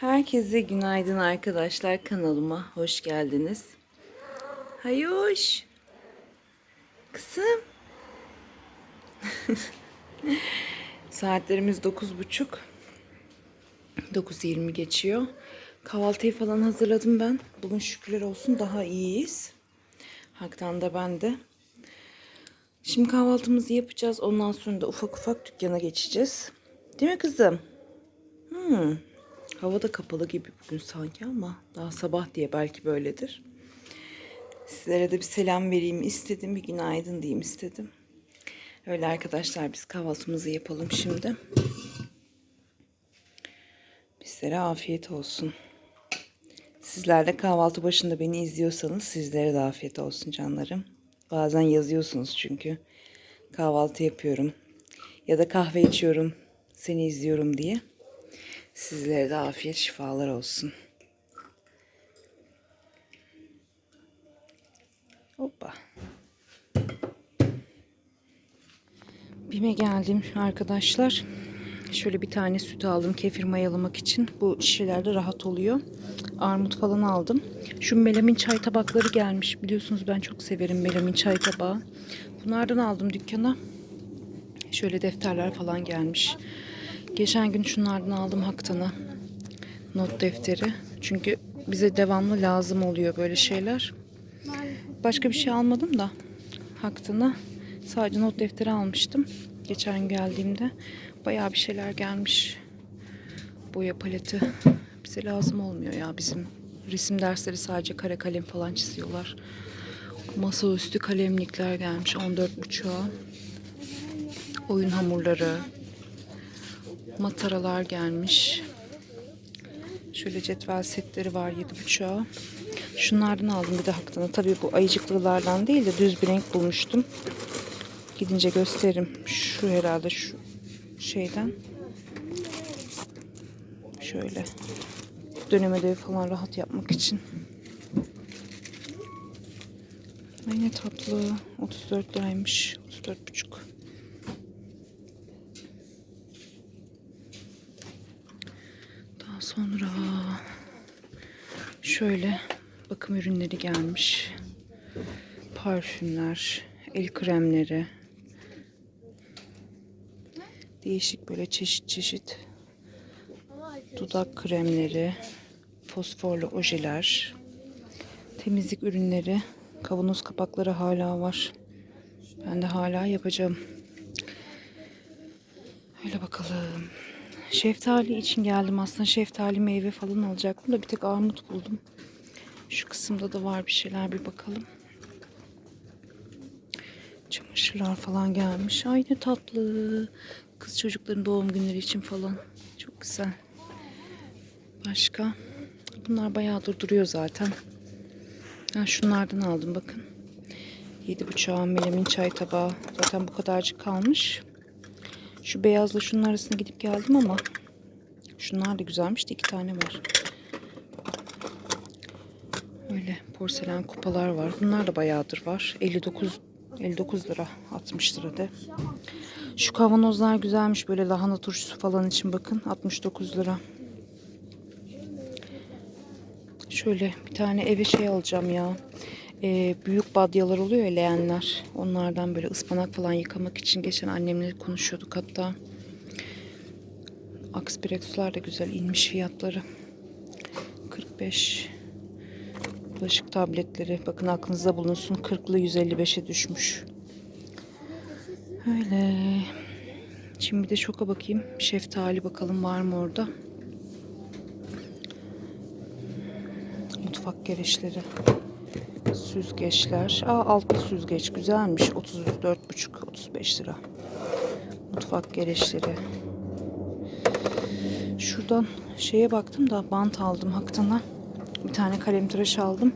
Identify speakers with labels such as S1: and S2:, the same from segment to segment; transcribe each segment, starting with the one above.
S1: Herkese günaydın arkadaşlar kanalıma hoş geldiniz. Hayoş. Kızım. Saatlerimiz 9.30. 9.20 geçiyor. Kahvaltıyı falan hazırladım ben. Bugün şükürler olsun daha iyiyiz. Hak'tan da ben de. Şimdi kahvaltımızı yapacağız. Ondan sonra da ufak ufak dükkana geçeceğiz. Değil mi kızım? Hmm. Hava da kapalı gibi bugün sanki ama daha sabah diye belki böyledir. Sizlere de bir selam vereyim istedim. Bir günaydın diyeyim istedim. Öyle arkadaşlar biz kahvaltımızı yapalım şimdi. Bizlere afiyet olsun. Sizler de kahvaltı başında beni izliyorsanız sizlere de afiyet olsun canlarım. Bazen yazıyorsunuz çünkü kahvaltı yapıyorum ya da kahve içiyorum seni izliyorum diye. Sizlere de afiyet şifalar olsun. Hoppa. Bime geldim arkadaşlar. Şöyle bir tane süt aldım kefir mayalamak için. Bu şişelerde rahat oluyor. Armut falan aldım. Şu melamin çay tabakları gelmiş. Biliyorsunuz ben çok severim melamin çay tabağı. Bunlardan aldım dükkana. Şöyle defterler falan gelmiş. Geçen gün şunlardan aldım Haktan'a. Not defteri. Çünkü bize devamlı lazım oluyor böyle şeyler. Başka bir şey almadım da Haktan'a sadece not defteri almıştım. Geçen geldiğimde bayağı bir şeyler gelmiş. Boya paleti bize lazım olmuyor ya bizim resim dersleri sadece kare kalem falan çiziyorlar. Masaüstü kalemlikler gelmiş 14.5'a. Oyun hamurları, mataralar gelmiş. Şöyle cetvel setleri var 7.5'a. Şunlardan aldım bir de hakkında. Tabii bu ayıcıklılardan değil de düz bir renk bulmuştum. Gidince gösteririm. Şu herhalde şu şeyden. Şöyle. Dönem ödevi falan rahat yapmak için. Ay ne tatlı. 34 liraymış. 34,5. Daha sonra şöyle bakım ürünleri gelmiş. Parfümler, el kremleri. Değişik böyle çeşit çeşit dudak kremleri, fosforlu ojeler, temizlik ürünleri, kavanoz kapakları hala var. Ben de hala yapacağım. Öyle bakalım. Şeftali için geldim aslında. Şeftali meyve falan alacaktım da bir tek armut buldum. Şu kısımda da var bir şeyler bir bakalım. Çamaşırlar falan gelmiş. Ay ne tatlı. Kız çocukların doğum günleri için falan. Çok güzel. Başka? Bunlar bayağıdır duruyor zaten. Ben şunlardan aldım bakın. 7,5 melamin çay tabağı. Zaten bu kadarcık kalmış. Şu beyazla şunun arasına gidip geldim ama şunlar da güzelmiş de iki tane var. Öyle porselen kupalar var. Bunlar da bayağıdır var. 59 59 lira 60 lira de. Şu kavanozlar güzelmiş böyle lahana turşusu falan için bakın 69 lira. Şöyle bir tane eve şey alacağım ya. Ee, büyük badyalar oluyor ya leğenler. Onlardan böyle ıspanak falan yıkamak için geçen annemle konuşuyorduk hatta. Aksprex'lar da güzel inmiş fiyatları. 45 bulaşık tabletleri. Bakın aklınızda bulunsun. 40'lı 155'e düşmüş. Öyle. Şimdi bir de şoka bakayım. Şeftali bakalım var mı orada. Mutfak gereçleri. Süzgeçler. Aa altlı süzgeç güzelmiş. 34,5 35 lira. Mutfak gereçleri. Şuradan şeye baktım da bant aldım Haktan'a. Bir tane kalem tıraş aldım.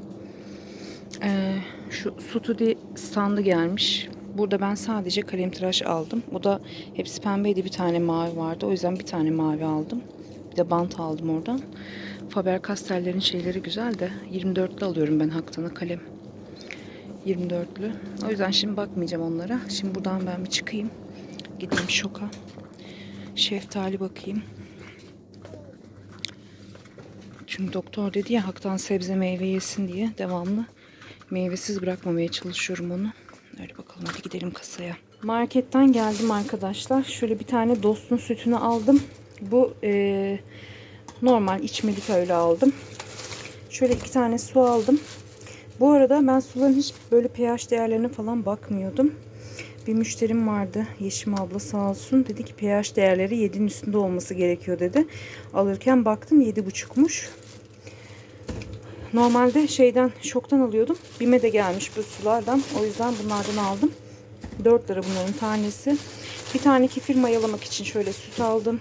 S1: Ee, şu studi standı gelmiş. Burada ben sadece kalem tıraş aldım. O da hepsi pembeydi. Bir tane mavi vardı. O yüzden bir tane mavi aldım. Bir de bant aldım oradan. Faber-Castell'lerin şeyleri güzel de 24'lü alıyorum ben Haktan'a kalem. 24'lü. O yüzden şimdi bakmayacağım onlara. Şimdi buradan ben bir çıkayım. Gideyim şoka. Şeftali bakayım. Çünkü doktor dedi ya haktan sebze meyve yesin diye devamlı meyvesiz bırakmamaya çalışıyorum onu. Öyle bakalım hadi gidelim kasaya. Marketten geldim arkadaşlar. Şöyle bir tane dostun sütünü aldım. Bu eee, normal içmelik öyle aldım. Şöyle iki tane su aldım. Bu arada ben suların hiç böyle pH değerlerine falan bakmıyordum. Bir müşterim vardı. Yeşim abla sağ olsun. Dedi ki pH değerleri 7'nin üstünde olması gerekiyor dedi. Alırken baktım 7,5'muş. Normalde şeyden şoktan alıyordum. Bime de gelmiş bu sulardan. O yüzden bunlardan aldım. 4 lira bunların tanesi. Bir tane kefir mayalamak için şöyle süt aldım.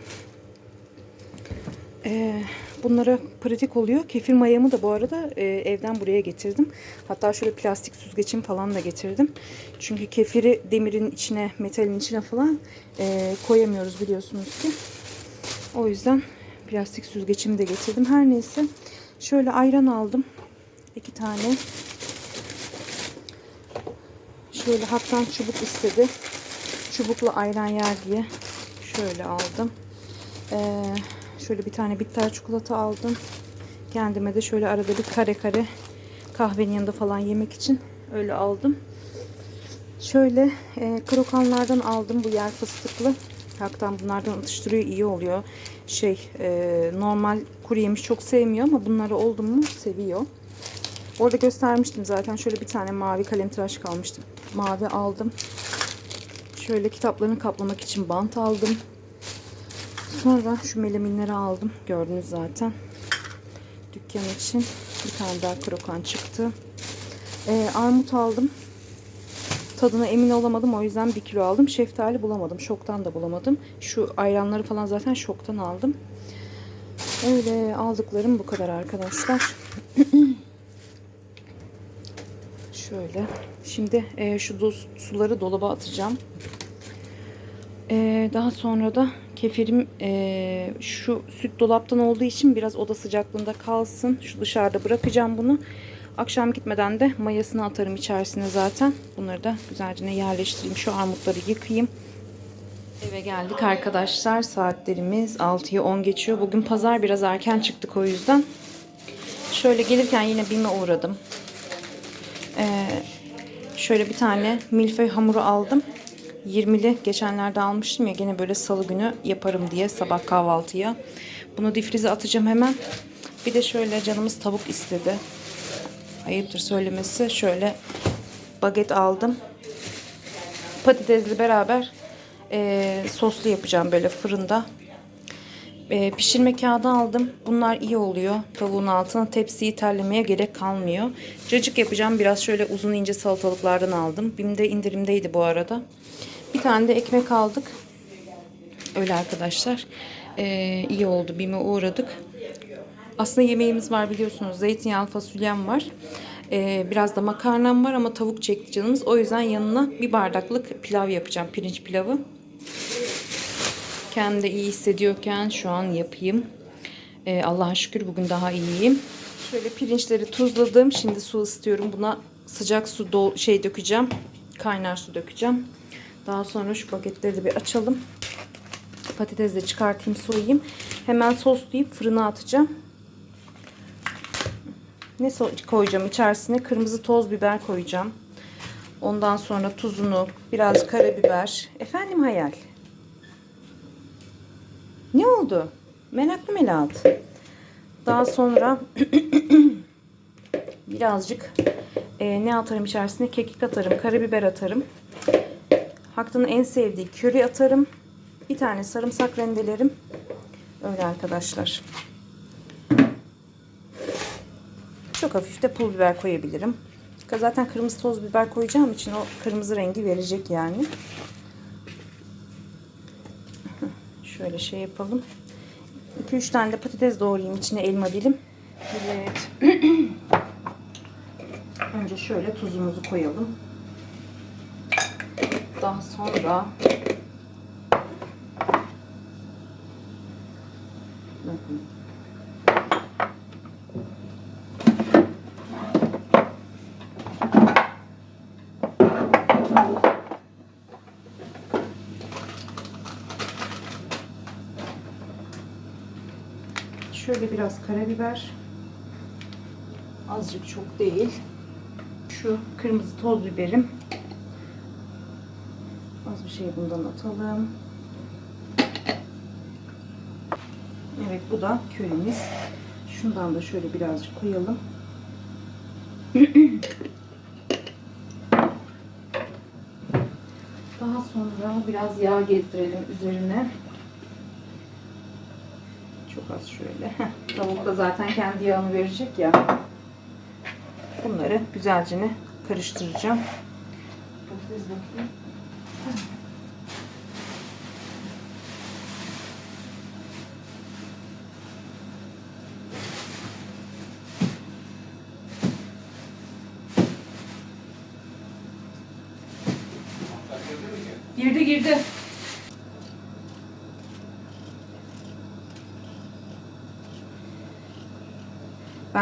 S1: Ee, bunlara pratik oluyor. Kefir mayamı da bu arada e, evden buraya getirdim. Hatta şöyle plastik süzgecim falan da getirdim. Çünkü kefiri demirin içine, metalin içine falan e, koyamıyoruz biliyorsunuz ki. O yüzden plastik süzgecimi de getirdim. Her neyse şöyle ayran aldım. iki tane. Şöyle hattan çubuk istedi. Çubukla ayran yer diye şöyle aldım. Ee, şöyle bir tane bitter çikolata aldım. Kendime de şöyle arada bir kare kare kahvenin yanında falan yemek için öyle aldım. Şöyle e, krokanlardan aldım bu yer fıstıklı. Haktan bunlardan atıştırıyor iyi oluyor. Şey e, normal kuru yemiş çok sevmiyor ama bunları oldu mu seviyor. Orada göstermiştim zaten. Şöyle bir tane mavi kalem tıraş kalmıştı. Mavi aldım. Şöyle kitaplarını kaplamak için bant aldım. Sonra şu melaminleri aldım. Gördünüz zaten. Dükkan için bir tane daha krokan çıktı. Ee, armut aldım. Tadına emin olamadım. O yüzden bir kilo aldım. Şeftali bulamadım. Şoktan da bulamadım. Şu ayranları falan zaten şoktan aldım. Öyle aldıklarım bu kadar arkadaşlar. Şöyle. Şimdi e, şu suları dolaba atacağım. E, daha sonra da kefirim e, şu süt dolaptan olduğu için biraz oda sıcaklığında kalsın. Şu dışarıda bırakacağım bunu. Akşam gitmeden de mayasını atarım içerisine zaten. Bunları da güzelce yerleştireyim. Şu armutları yıkayayım. Eve geldik arkadaşlar. Saatlerimiz 6'yı 10 geçiyor. Bugün pazar biraz erken çıktık o yüzden. Şöyle gelirken yine BİM'e uğradım. Ee, şöyle bir tane milföy hamuru aldım. 20'li geçenlerde almıştım ya gene böyle salı günü yaparım diye sabah kahvaltıya. Bunu difrize atacağım hemen. Bir de şöyle canımız tavuk istedi. Ayıptır söylemesi. Şöyle baget aldım. Patatesli beraber e, soslu yapacağım böyle fırında. E, pişirme kağıdı aldım. Bunlar iyi oluyor. Tavuğun altına tepsiyi terlemeye gerek kalmıyor. Cacık yapacağım. Biraz şöyle uzun ince salatalıklardan aldım. Bim'de indirimdeydi bu arada. Bir tane de ekmek aldık. Öyle arkadaşlar. E, iyi oldu. Bim'e uğradık. Aslında yemeğimiz var biliyorsunuz. Zeytinyağlı fasulyem var. E, biraz da makarnam var ama tavuk çekti canımız. O yüzden yanına bir bardaklık pilav yapacağım. Pirinç pilavı. Kendimi de iyi hissediyorken şu an yapayım. Ee, Allah'a şükür bugün daha iyiyim. Şöyle pirinçleri tuzladım. Şimdi su ısıtıyorum. Buna sıcak su şey dökeceğim. Kaynar su dökeceğim. Daha sonra şu paketleri de bir açalım. Patates de çıkartayım soyayım. Hemen soslayıp fırına atacağım. Ne koyacağım içerisine? Kırmızı toz biber koyacağım. Ondan sonra tuzunu, biraz karabiber. Efendim hayal. Ne oldu? Meraklı Melahat. Daha sonra birazcık e, ne atarım içerisine? Kekik atarım, karabiber atarım. Hakkı'nın en sevdiği köri atarım. Bir tane sarımsak rendelerim. Öyle arkadaşlar. Çok hafif de pul biber koyabilirim. Zaten kırmızı toz biber koyacağım için o kırmızı rengi verecek yani. Şöyle şey yapalım. 2-3 tane de patates doğrayayım içine elma dilim. Evet. Önce şöyle tuzumuzu koyalım. Daha sonra. Şöyle biraz karabiber. Azıcık çok değil. Şu kırmızı toz biberim. Şey bundan atalım. Evet bu da körimiz. Şundan da şöyle birazcık koyalım. Daha sonra biraz yağ gezdirelim üzerine. Çok az şöyle. Tavuk da zaten kendi yağını verecek ya. Bunları güzelce karıştıracağım. Bakayım.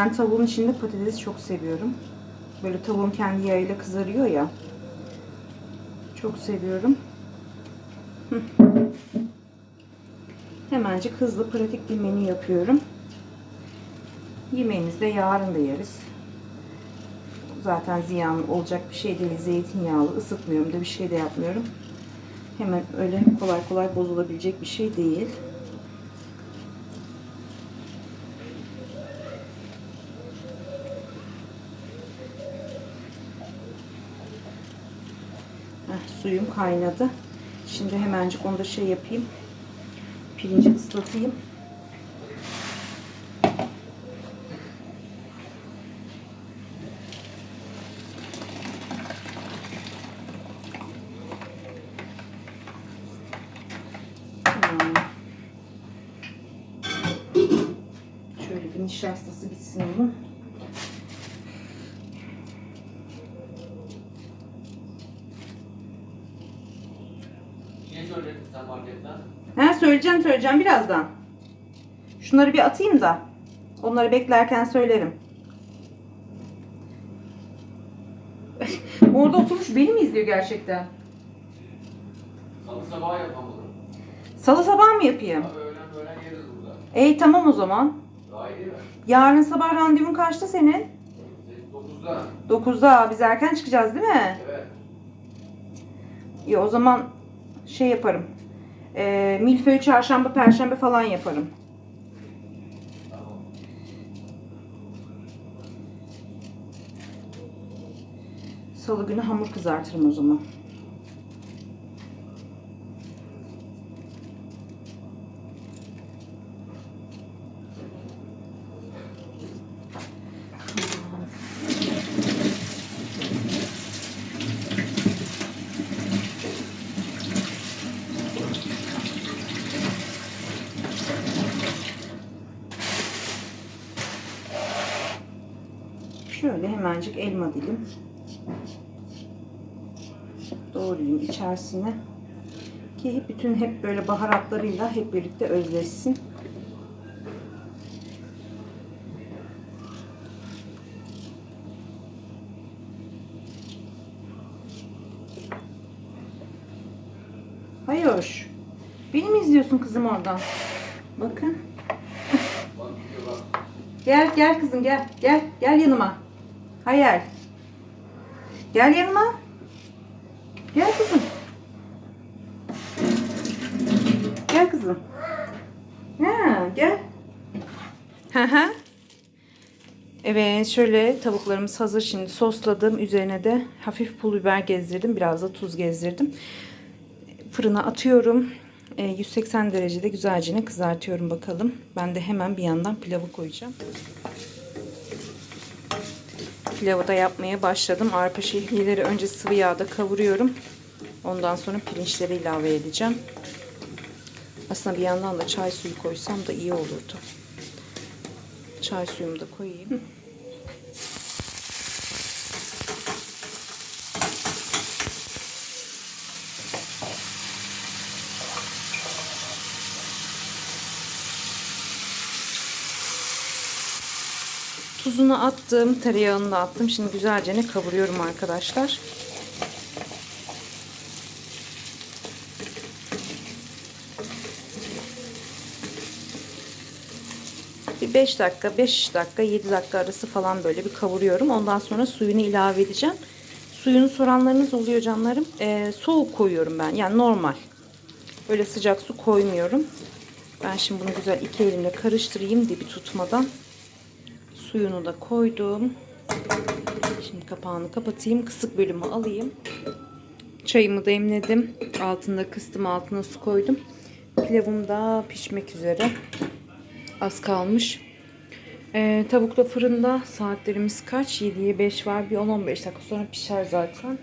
S1: Ben tavuğun içinde patates çok seviyorum. Böyle tavuğun kendi yağıyla kızarıyor ya. Çok seviyorum. Hı. Hemencik hızlı pratik bir menü yapıyorum. Yemeğimizi de yarın da yeriz. Zaten ziyan olacak bir şey değil. Zeytinyağlı ısıtmıyorum da bir şey de yapmıyorum. Hemen öyle kolay kolay bozulabilecek bir şey değil. Suyum kaynadı. Şimdi hemencik onu da şey yapayım. Pirinci ıslatayım. Şöyle nişastası gitsin onun.
S2: Niye söyledin sen marketten?
S1: Ha söyleyeceğim söyleyeceğim birazdan. Şunları bir atayım da. Onları beklerken söylerim. Orada oturmuş beni mi izliyor gerçekten?
S2: Salı sabahı yapamadım.
S1: Salı sabah mı yapayım?
S2: Abi öğlen öğlen yeriz burada.
S1: Ey tamam o zaman.
S2: Daha iyi mi?
S1: Yarın sabah randevun kaçta senin?
S2: 9'da.
S1: 9'da. Biz erken çıkacağız değil mi?
S2: Evet.
S1: İyi o zaman şey yaparım. Ee, milföy çarşamba perşembe falan yaparım. Salı günü hamur kızartırım o zaman. Hemencik elma dilim doğrayayım içerisine ki hep bütün hep böyle baharatlarıyla hep birlikte özleşsin. Hayoş. Beni mi izliyorsun kızım oradan? Bakın. Gel gel kızım gel. Gel gel yanıma. Hayal. Gel yanıma. Gel kızım. Gel kızım. Ha, gel. Hı hı. Evet şöyle tavuklarımız hazır şimdi sosladım. Üzerine de hafif pul biber gezdirdim. Biraz da tuz gezdirdim. Fırına atıyorum. E, 180 derecede güzelce kızartıyorum bakalım. Ben de hemen bir yandan pilavı koyacağım. Pilavı yapmaya başladım. Arpa şehriyeleri önce sıvı yağda kavuruyorum. Ondan sonra pirinçleri ilave edeceğim. Aslında bir yandan da çay suyu koysam da iyi olurdu. Çay suyumu da koyayım. Tuzunu attım, tereyağını da attım. Şimdi güzelce ne kavuruyorum arkadaşlar. Bir 5 dakika, 5 dakika, 7 dakika arası falan böyle bir kavuruyorum. Ondan sonra suyunu ilave edeceğim. Suyunu soranlarınız oluyor canlarım. Ee, soğuk koyuyorum ben. Yani normal. Böyle sıcak su koymuyorum. Ben şimdi bunu güzel iki elimle karıştırayım dibi tutmadan. Suyunu da koydum. Şimdi kapağını kapatayım. Kısık bölümü alayım. Çayımı demledim. Altında kıstım. Altına su koydum. Pilavım da pişmek üzere. Az kalmış. Ee, tavuk da fırında. Saatlerimiz kaç? 7'ye 5 var. Bir 10-15 dakika sonra pişer zaten.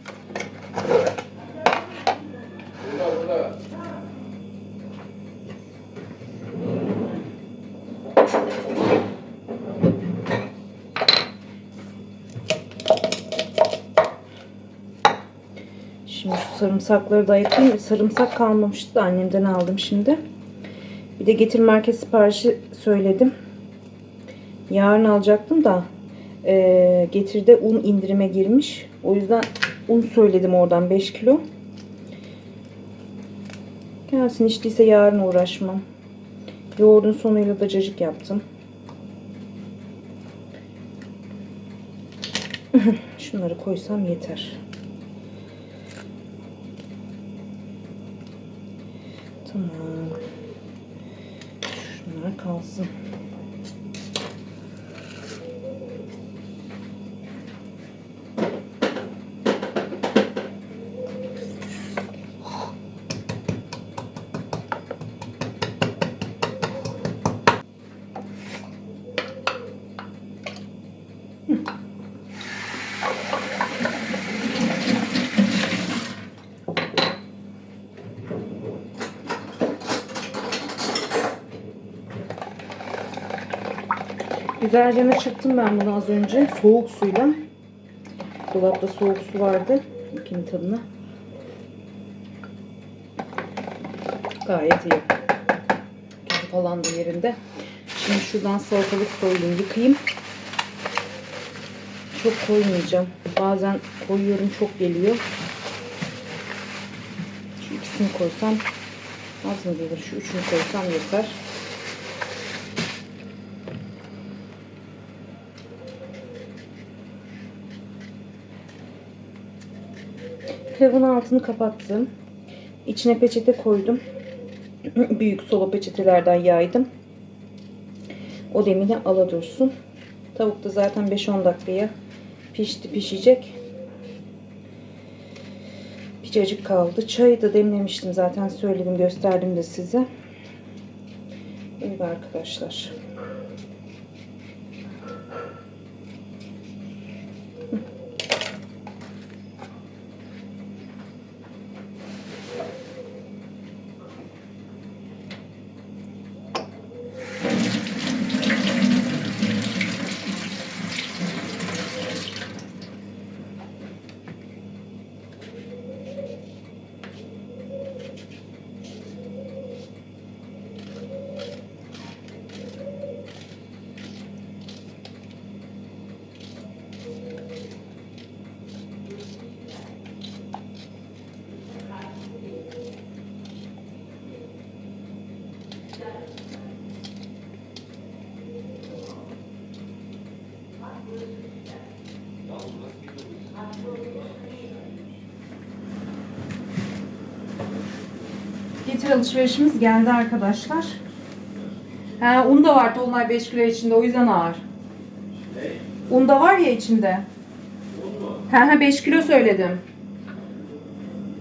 S1: Sarımsakları da ayıklayayım. Sarımsak kalmamıştı da annemden aldım şimdi. Bir de getir market siparişi söyledim. Yarın alacaktım da e, getirde un indirime girmiş. O yüzden un söyledim oradan 5 kilo. Gelsin işteyse yarın uğraşmam. Yoğurdun sonuyla da cacık yaptım. Şunları koysam yeter. Tamam. Şunlar kalsın. Güzelce çıktım ben bunu az önce. Soğuk suyla. Dolapta soğuk su vardı. Bakayım tadına. Gayet iyi. Tuzu falan da yerinde. Şimdi şuradan salatalık soyayım, yıkayayım. Çok koymayacağım. Bazen koyuyorum çok geliyor. Şu ikisini koysam az mı gelir? Şu üçünü koysam yeter. Pilavın altını kapattım. İçine peçete koydum. Büyük solo peçetelerden yaydım. O demini ala dursun. Tavuk da zaten 5-10 dakikaya pişti pişecek. Bir cacık kaldı. Çayı da demlemiştim zaten söyledim gösterdim de size. Evet arkadaşlar. Getir alışverişimiz geldi arkadaşlar. Ha, un da var Dolunay 5 kilo içinde o yüzden ağır. Un da var ya içinde. Ha ha 5 kilo söyledim.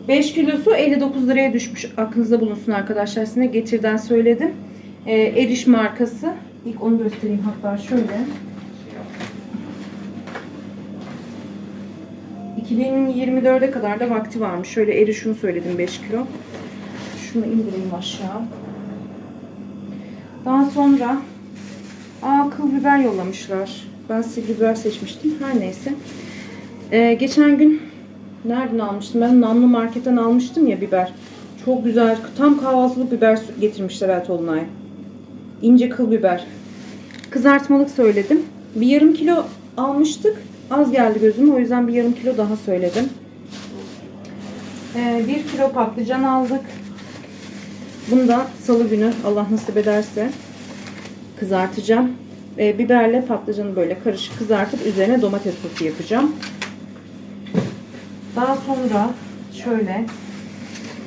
S1: 5 kilosu 59 liraya düşmüş. Aklınızda bulunsun arkadaşlar. Size getirden söyledim. Ee, Eriş markası. İlk onu göstereyim hatta şöyle. 2024'e kadar da vakti varmış. Şöyle erişunu söyledim 5 kilo. Şunu indireyim aşağı. Daha sonra aa kıl biber yollamışlar. Ben sivri biber seçmiştim. Her neyse. Ee, geçen gün nereden almıştım? Ben Namlı Market'ten almıştım ya biber. Çok güzel. Tam kahvaltılık biber getirmişler Ertuğrul'un İnce kıl biber. Kızartmalık söyledim. Bir yarım kilo almıştık. Az geldi gözüme. O yüzden bir yarım kilo daha söyledim. Ee, bir kilo patlıcan aldık. Bunu da salı günü Allah nasip ederse kızartacağım. e, biberle patlıcanı böyle karışık kızartıp üzerine domates sosu yapacağım. Daha sonra şöyle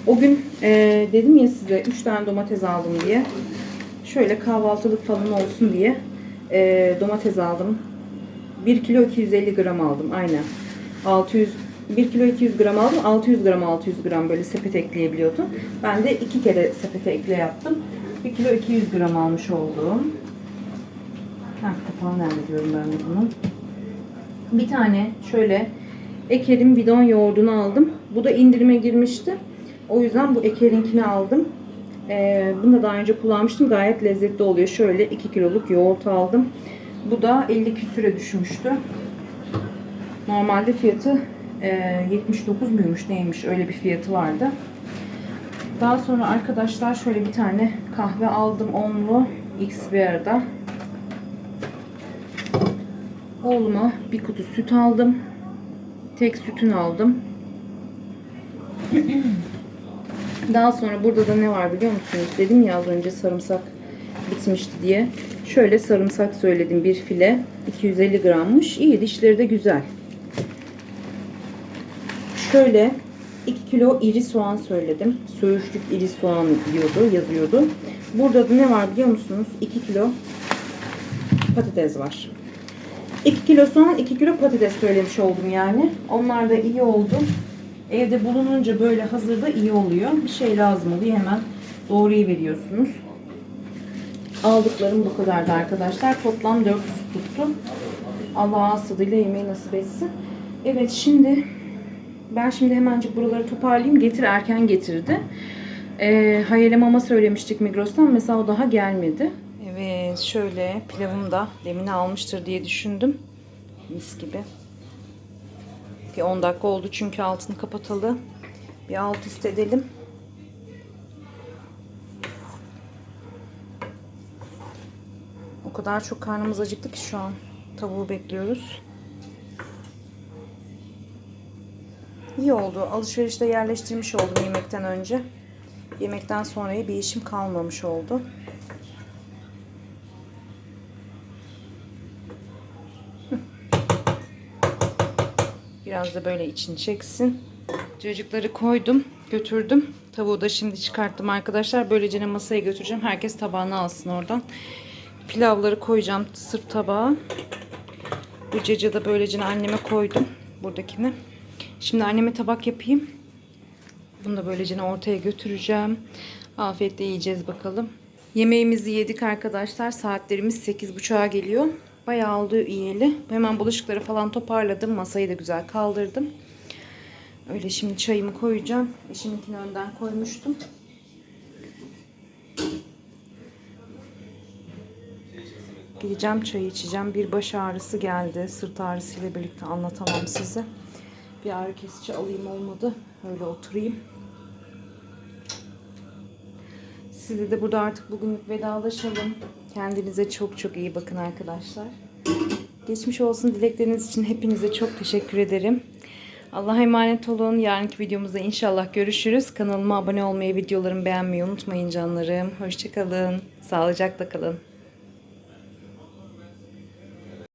S1: o gün e, dedim ya size 3 tane domates aldım diye. Şöyle kahvaltılık falan olsun diye e, domates aldım. 1 kilo 250 gram aldım aynen. 600 1 kilo 200 gram aldım. 600 gram 600 gram böyle sepet ekleyebiliyordu. Ben de 2 kere sepete ekle yaptım. 1 kilo 200 gram almış oldum. Heh, kapağı nerede diyorum ben bunun. Bir tane şöyle Eker'in bidon yoğurdunu aldım. Bu da indirime girmişti. O yüzden bu Eker'inkini aldım. Ee, bunu da daha önce kullanmıştım. Gayet lezzetli oluyor. Şöyle 2 kiloluk yoğurt aldım. Bu da 50 küsüre düşmüştü. Normalde fiyatı e, 79 muymuş neymiş öyle bir fiyatı vardı. Daha sonra arkadaşlar şöyle bir tane kahve aldım onlu Xvera'da. Oğluma bir kutu süt aldım. Tek sütünü aldım. Daha sonra burada da ne var biliyor musunuz? Dedim ya az önce sarımsak bitmişti diye. Şöyle sarımsak söyledim bir file. 250 grammış. İyi dişleri de güzel. Şöyle 2 kilo iri soğan söyledim. Söğüşlük iri soğan diyordu, yazıyordu. Burada da ne var biliyor musunuz? 2 kilo patates var. 2 kilo soğan, 2 kilo patates söylemiş oldum yani. Onlar da iyi oldu. Evde bulununca böyle hazırda iyi oluyor. Bir şey lazım oluyor hemen doğruyu veriyorsunuz. Aldıklarım bu kadardı arkadaşlar. Toplam 400 tuttu. Allah ağız tadıyla yemeği nasip etsin. Evet şimdi ben şimdi hemencik buraları toparlayayım. Getir erken getirdi. Ee, hayale mama söylemiştik Migros'tan. Mesela o daha gelmedi. Evet şöyle pilavım da demini almıştır diye düşündüm. Mis gibi. Bir 10 dakika oldu çünkü altını kapatalı. Bir alt üst edelim. O kadar çok karnımız acıktı ki şu an. Tavuğu bekliyoruz. İyi oldu. Alışverişte yerleştirmiş oldum yemekten önce. Yemekten sonraya bir işim kalmamış oldu. Biraz da böyle için çeksin. Cacıkları koydum, götürdüm. Tavuğu da şimdi çıkarttım arkadaşlar. Böylece masaya götüreceğim. Herkes tabağını alsın oradan. Pilavları koyacağım sırf tabağa. Bu cacığı da böylece anneme koydum. Buradakini. Şimdi anneme tabak yapayım. Bunu da böylece ortaya götüreceğim. Afiyetle yiyeceğiz bakalım. Yemeğimizi yedik arkadaşlar. Saatlerimiz 8.30'a geliyor. Bayağı oldu yiyeli. Hemen bulaşıkları falan toparladım. Masayı da güzel kaldırdım. Öyle şimdi çayımı koyacağım. Eşiminkini önden koymuştum. Gideceğim çay içeceğim. Bir baş ağrısı geldi. Sırt ağrısıyla birlikte anlatamam size. Bir ağrı kesici alayım olmadı. Öyle oturayım. Sizle de burada artık bugünlük vedalaşalım. Kendinize çok çok iyi bakın arkadaşlar. Geçmiş olsun dilekleriniz için hepinize çok teşekkür ederim. Allah'a emanet olun. Yarınki videomuzda inşallah görüşürüz. Kanalıma abone olmayı, videolarımı beğenmeyi unutmayın canlarım. Hoşçakalın. Sağlıcakla kalın.